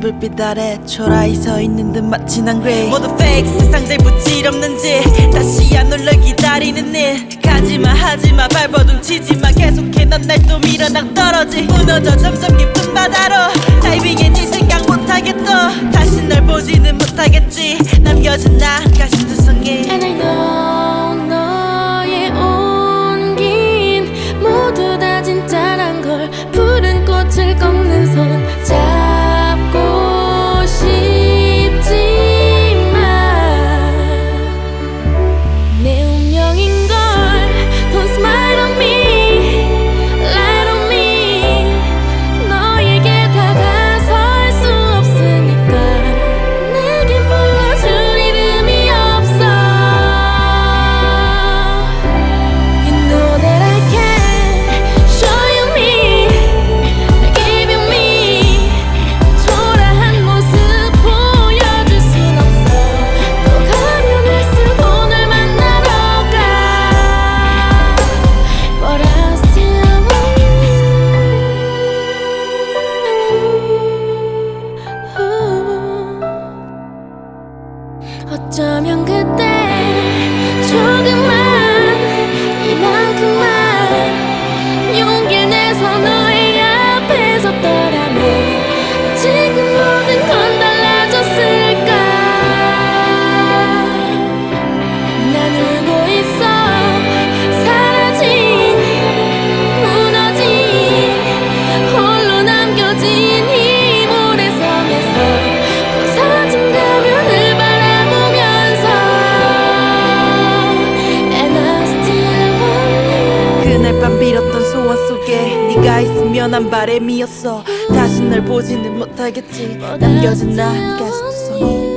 불빛 아래 초라히 서 있는 듯 마치 난 그레이 모두 fake. 세상 제일 부질없는지 다시 안 올라 기다리는 일. 가지마 하지마. 발버둥 치지마. 계속해 넌 날 또 밀어 낭 떨어지. 무너져 점점 깊은 바다로. 다이빙에 네 생각 못하겠어 다시 널 보지는 못하겠지. 남겨진 나 가시투성이 And I know 어쩌면 그때 그날 밤 빌었던 소원 속에 네가 있으면 한 바람이었어. 다시 널 보지는 못하겠지. 남겨진 나 가시투성이